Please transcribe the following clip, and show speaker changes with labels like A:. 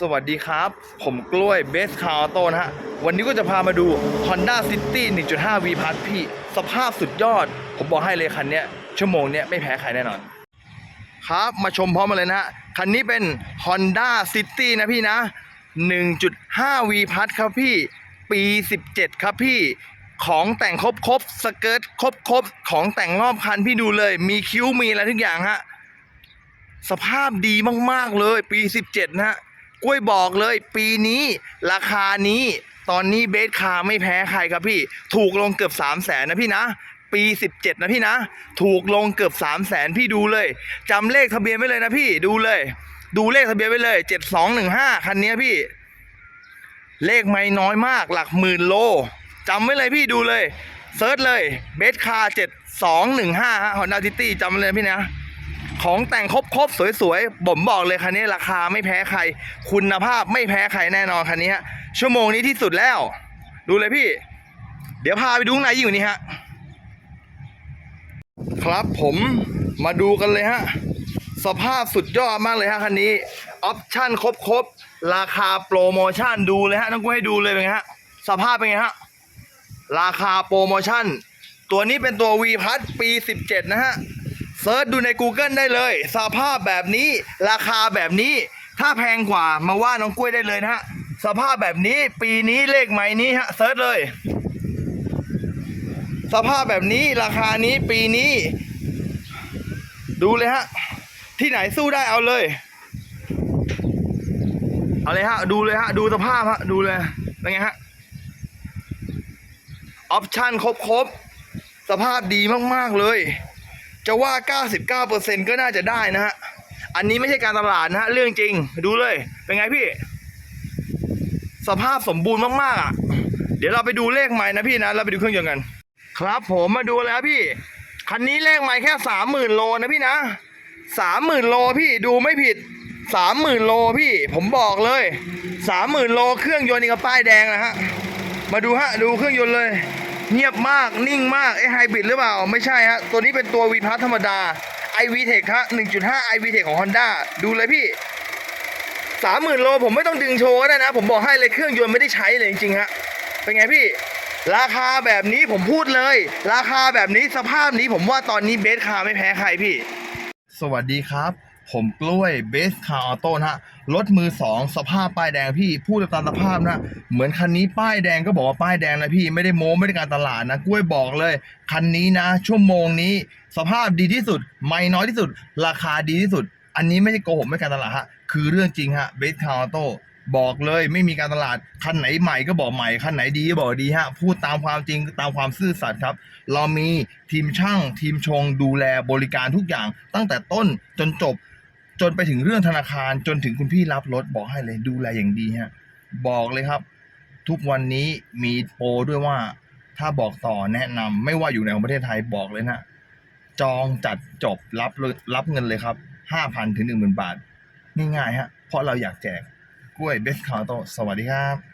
A: สวัสดีครับ ผมกล้วยเบสคาร์โตนะฮะ วันนี้ก็จะพามาดู Honda City 1.5 V พัทพี่ สภาพสุดยอด ผมบอกให้เลยคันนี้ชั่วโมงเนี้ยไม่แพ้ใครแน่นอน ครับมาชมพร้อมกันเลยนะฮะ คันนี้เป็น Honda City นะพี่นะ 1.5 V พัทครับพี่ ปี 17 ครับพี่ ของแต่งครบครบๆสเกิร์ตครบครบๆของแต่งรอบคันพี่ดูเลย มีคิ้วมีอะไรทุกอย่างฮะ สภาพดีมากๆเลย ปี 17 นะฮะ กล้วยบอกเลย ปีนี้ราคานี้ตอนนี้เบสคาร์ไม่แพ้ใครครับพี่ ถูกลงเกือบ 3 0 0แสนนะพี่นะ ปี 17 นะพี่นะ ถูกลงเกือบ 3 0 0แสนพี่ดูเลยจำเลขทะเบียนไว้เลยนะพี่ดูเลย ดูเลขทะเบียนไว้เลย 7215 คันนี้พี่ เลขไม่น้อยมากหลักหมื่นโลจำไว้เลยพี่ดูเลยเซิร์ชเลยเบสคาร์7215ฮะฮอนด้าซิตี้จำเลยพี่นะ ของแต่งครบๆสวยๆผมบอกเลยคันนี้ราคาไม่แพ้ใคร คุณภาพไม่แพ้ใครแน่นอนคันนี้ฮะชั่วโมงนี้ที่สุดแล้ว ดูเลยพี่ เดี๋ยวพาไปดูข้างในยิ่นี้ฮะครับผมมาดูกันเลยฮะสภาพสุดยอดมากเลยฮะคันนี้ออปชั่นครบครบๆราคาโปรโมชั่นดูเลยฮะต้องกูให้ดูเลยเป็นไงฮะสภาพเป็นไงฮะราคาโปรโมชั่น ตัวนี้เป็นตัว V พัทปี 17 นะฮะ เซิร์ชดูใน Google ได้เลย สภาพแบบนี้ราคาแบบนี้ ถ้าแพงกว่ามาว่าน้องกล้วยได้เลยนะฮะ สภาพแบบนี้ปีนี้เลขใหม่นี้ฮะเซิร์ชเลย สภาพแบบนี้ราคานี้ปีนี้ ดูเลยฮะ ที่ไหนสู้ได้เอาเลย เอาเลยฮะ ดูเลยฮะ ดูสภาพฮะ ดูเลยเป็นไงฮะ ออปชั่นครบๆ สภาพดีมาก ๆ เลย จะว่า 99%ก็น่าจะได้นะฮะ อันนี้ไม่ใช่การตลาดนะฮะ เรื่องจริง ดูเลย เป็นไงพี่ สภาพสมบูรณ์มากๆอะ เดี๋ยวเราไปดูเลขใหม่นะพี่นะ เราไปดูเครื่องยนต์กัน ครับผมมาดูแล้วพี่ คันนี้เลขใหม่แค่สามหมื่นโลนะพี่นะสามหมื่นโลพี่ดูไม่ผิดสามหมื่นโลพี่ ผมบอกเลยสามหมื่นโลเครื่องยนต์นี่ก็ป้ายแดงนะฮะ มาดูฮะ ดูเครื่องยนต์เลย เงียบมากนิ่งมากไอไฮบริดหรือเปล่า ไม่ใช่ฮะ ตัวนี้เป็นตัว V พัทธรรมดา iVTEC ฮะ1.5 iVTEC ของ Honda ดูเลยพี่สามหมื่นโลผมไม่ต้องดึงโชว์ก็ได้นะ ผมบอกให้เลยเครื่องยนต์ไม่ได้ใช้เลยจริงๆฮะ เป็นไงพี่ ราคาแบบนี้ผมพูดเลย ราคาแบบนี้สภาพนี้ผมว่าตอนนี้เบสคาไม่แพ้ใครพี่ สวัสดีครับ ผมกล้วยเบสคาร์ออโต้นะฮะรถมือสองสภาพป้ายแดงพี่พูดตามสภาพนะเหมือนคันนี้ป้ายแดงก็บอกว่าป้ายแดงนะพี่ไม่ได้โม้ไม่ได้การตลาดนะกล้วยบอกเลย คันนี้นะ ชั่วโมงนี้ สภาพดีที่สุด ไม่น้อยที่สุด ราคาดีที่สุด อันนี้ไม่ใช่โกหกไม่การตลาดฮะคือเรื่องจริงฮะเบสคาร์ออโต้บอกเลยไม่มีการตลาดคันไหนใหม่ก็บอกใหม่คันไหนดีก็บอกดีฮะพูดตามความจริงตามความซื่อสัตย์ครับ เรามีทีมช่างทีมชงดูแลบริการทุกอย่าง ตั้งแต่ต้นจนจบ จนไปถึงเรื่องธนาคารจนถึงคุณพี่รับรถบอกให้เลยดูแลอย่างดีฮะบอกเลยครับ ทุกวันนี้มีโปรด้วยว่า ถ้าบอกต่อแนะนำไม่ว่าอยู่ในของประเทศไทยบอกเลยนะจองจัดจบรับรับเงินเลยครับห้าพันถึงหนึ่งหมื่นบาทง่ายๆฮะเพราะเราอยากแจกกล้วยเบสคาร์โตสวัสดีครับ